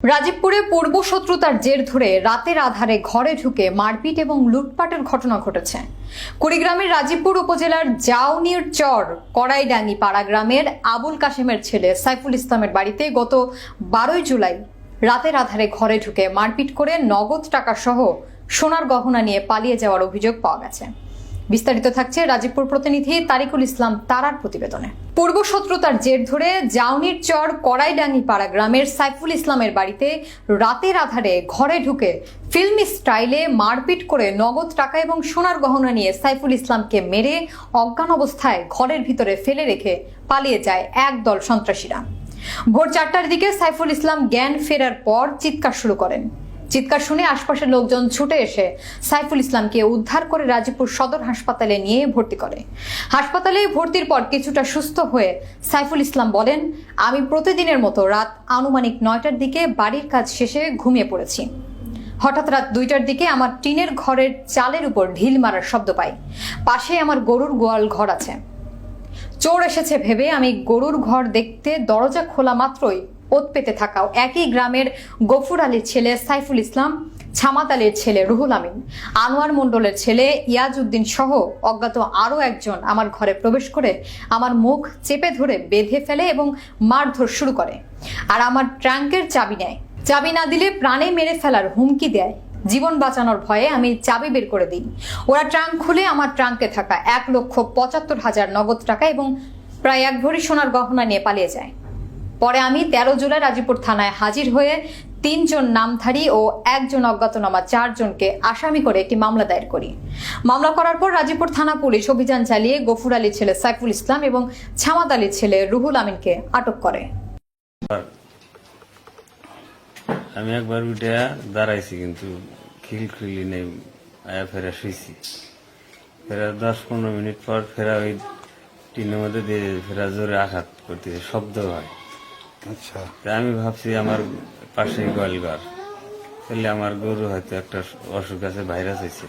রাজীবপুরে পূর্ব শত্রুতার জের ধরে রাতের আধারে ঘরে ঢুকে মারপিট এবং লুটপাটের ঘটনা ঘটেছে। কুড়িগ্রামের রাজীবপুর উপজেলার জাউনির চর, কড়াইডাঙ্গি পাড়া গ্রামের আবুল কাশেমের ছেলে সাইফুল ইসলামের বাড়িতে গত বারোই জুলাই রাতের আধারে ঘরে ঢুকে মারপিট করে নগদ টাকা সহ সোনার গহনা নিয়ে পালিয়ে যাওয়ার অভিযোগ পাওয়া গেছে। বিস্তারিত থাকছে রাজীবপুর প্রতিনিধি তারিকুল ইসলাম তারার প্রতিবেদনে। পূর্ব শত্রুতার জের ধরে জাউনির চর কড়াইডাঙ্গি পাড়া গ্রামের সাইফুল ইসলামের বাড়িতে রাতের আধারে ঘরে ঢুকে ফিল্মি স্টাইলে মারপিট করে নগদ টাকা এবং সোনার গহনা নিয়ে সাইফুল ইসলামকে মেরে অজ্ঞান অবস্থায় ঘরের ভিতরে ফেলে রেখে পালিয়ে যায় একদল সন্ত্রাসীরা। ভোর চারটার দিকে সাইফুল ইসলাম জ্ঞান ফেরার পর চিৎকার শুরু করেন। চিৎকার শুনে আশপাশের লোকজন ছুটে এসে সাইফুল ইসলামকে উদ্ধার করে রাজীবপুর সদর হাসপাতালে নিয়ে ভর্তি করে। হাসপাতালে ভর্তির পর কিছুটা সুস্থ হয়ে সাইফুল ইসলাম বলেন, আমি প্রতিদিনের মতো রাত আনুমানিক নয়টার দিকে বাড়ির কাজ শেষে ঘুমিয়ে পড়েছি। হঠাৎ রাত দুইটার দিকে আমার টিনের ঘরের চালের উপর ঢিল মারার শব্দ পাই। পাশে আমার গরুর গোয়াল ঘর আছে। চোর এসেছে ভেবে আমি গরুর ঘর দেখতে দরজা খোলা মাত্রই ওত পেতে থাকাও। একই গ্রামের গফুর আলীর ছেলে সাইফুল ইসলাম, ছামাত আলীর ছেলে রুহুল আমিন, আনোয়ার মণ্ডলের ছেলে ইয়াজ উদ্দিন সহ অজ্ঞাত আরও একজন আমার ঘরে প্রবেশ করে আমার মুখ চেপে ধরে বেঁধে ফেলে এবং মারধর শুরু করে। আর আমার ট্রাঙ্কের চাবি নেয়। চাবি না দিলে প্রাণে মেরে ফেলার হুমকি দেয়। জীবন বাঁচানোর ভয়ে আমি চাবি বের করে দিই। ওরা ট্রাঙ্ক খুলে আমার ট্রাঙ্কে থাকা এক লক্ষ পঁচাত্তর হাজার নগদ টাকা এবং প্রায় এক ভরি সোনার গহনা নিয়ে পালিয়ে যায়। পরে আমি তেরো জুলাই রাজীপুর থানায় হাজির হয়ে তিনজন নামধারী ও একজন অজ্ঞাতনামা চারজনকে আসামি করে একটি মামলা দায়ের করি। মামলা করার পর রাজীপুর থানা পুলিশ অভিযান চালিয়ে গফুর আলীর ছেলে সাইফুল ইসলাম এবং ছামাদ আলীর ছেলে রুহুল আমিনকে আটক করে। আমি একবার উঠে দাঁড়াইছি কিন্তু খিলখিলি নেই, আয়া ফেরা শুইছি। ফেরা দশ পনেরো মিনিট পর ফেরা ওই টিনের মধ্যে দিয়ে ফেরা জোরে আঘাত করতেছে, শব্দ হয়। আচ্ছা। তা আমি ভাবছি আমার পাশেই গোয়ালঘর। তাহলে আমার গরু হয়তো একটা অসুখ আছে ভাইরাস হয়েছে।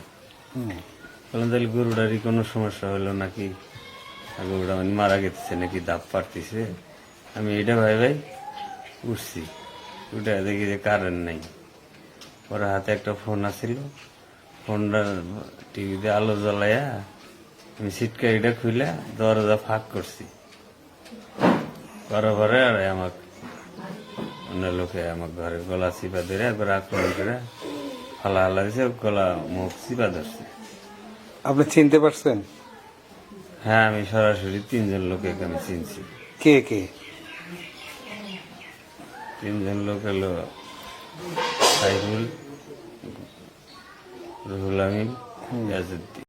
বললাম তাহলে গরুটারই কোনো সমস্যা হলো নাকি? গরুটা মানে মারা গেছে নাকি দাপ পারতেছে? আমি এটা ভাই ভাই উঠছি। উঠে দেখি যে কারেন্ট নেই। ওর হাতে একটা ফোন আছিল। ফোনটা টিভিতে আলো জ্বলাইয়া আমি সিটকারিটা খুলে দরজা ফাঁক করছি। করার পরে আর আমাক অন্য লোকে আমার ঘরে গলা চিপা ধরে একবার আক্রমণ করে হালা হালা দিছে গলা মুখ চিপা ধরছে আপনি চিনতে পারছেন? হ্যাঁ আমি সরাসরি তিনজন লোকে আমি চিনছি। কে কে? তিনজন লোক হলো সাইফুল রুহুল আমিন ইয়াজুদ্দিন।